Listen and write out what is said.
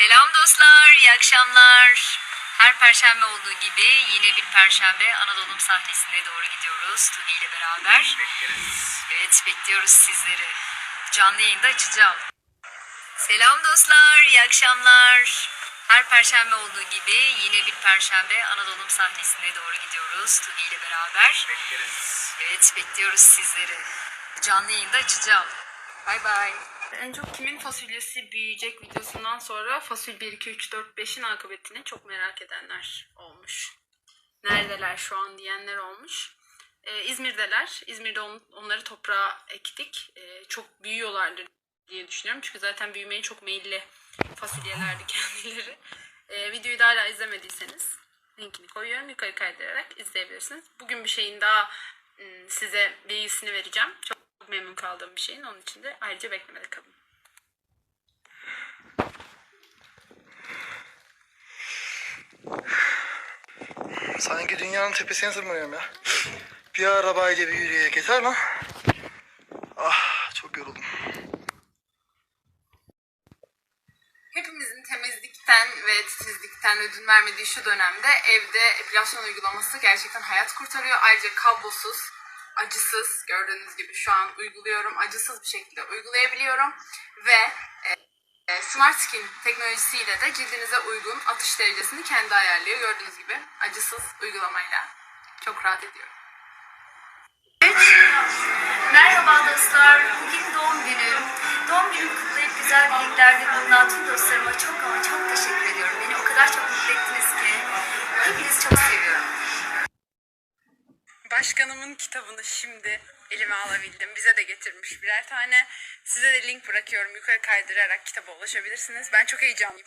Selam dostlar, iyi akşamlar. Her perşembe olduğu gibi yine bir perşembe Anadolu'nun sahnesine doğru gidiyoruz Tuni ile beraber. Evet, bekliyoruz sizleri. Canlı yayında açacağım. Selam dostlar, iyi akşamlar. Her perşembe olduğu gibi yine bir perşembe Anadolu'nun sahnesine doğru gidiyoruz Tuni ile beraber. Evet, bekliyoruz sizleri. Canlı yayında açacağım. Bay bay. En çok kimin fasulyesi büyüyecek videosundan sonra fasul 1, 2, 3, 4, 5'in akıbetini çok merak edenler olmuş. Neredeler şu an diyenler olmuş. Ee, İzmir'deler. İzmir'de on- onları toprağa ektik. Ee, çok büyüyorlardır diye düşünüyorum. Çünkü zaten büyümeye çok meyilli fasulyelerdi kendileri. Ee, videoyu da hala izlemediyseniz linkini koyuyorum. Yukarı kaydırarak izleyebilirsiniz. Bugün bir şeyin daha ım, size bilgisini vereceğim. Çok memnun kaldığım bir şeyin. Onun için de ayrıca beklemede kalın. Sanki dünyanın tepesine tırmanıyorum ya. Bir arabayla bir yürüyerek yeter lan. Ah çok yoruldum. Hepimizin temizlikten ve titizlikten ödün vermediği şu dönemde evde epilasyon uygulaması gerçekten hayat kurtarıyor. Ayrıca kablosuz, acısız gördüğünüz gibi şu an uyguluyorum. Acısız bir şekilde uygulayabiliyorum. Ve e, e, Smart Skin teknolojisiyle de cildinize uygun atış derecesini kendi ayarlıyor. Gördüğünüz gibi acısız uygulamayla çok rahat ediyor. Merhaba dostlar. Bugün doğum günüm. Doğum günümü kutlayıp güzel dileklerde bulunan tüm dostlarıma çok ama çok teşekkür Başkanımın kitabını şimdi elime alabildim. Bize de getirmiş birer tane. Size de link bırakıyorum. Yukarı kaydırarak kitaba ulaşabilirsiniz. Ben çok heyecanlıyım.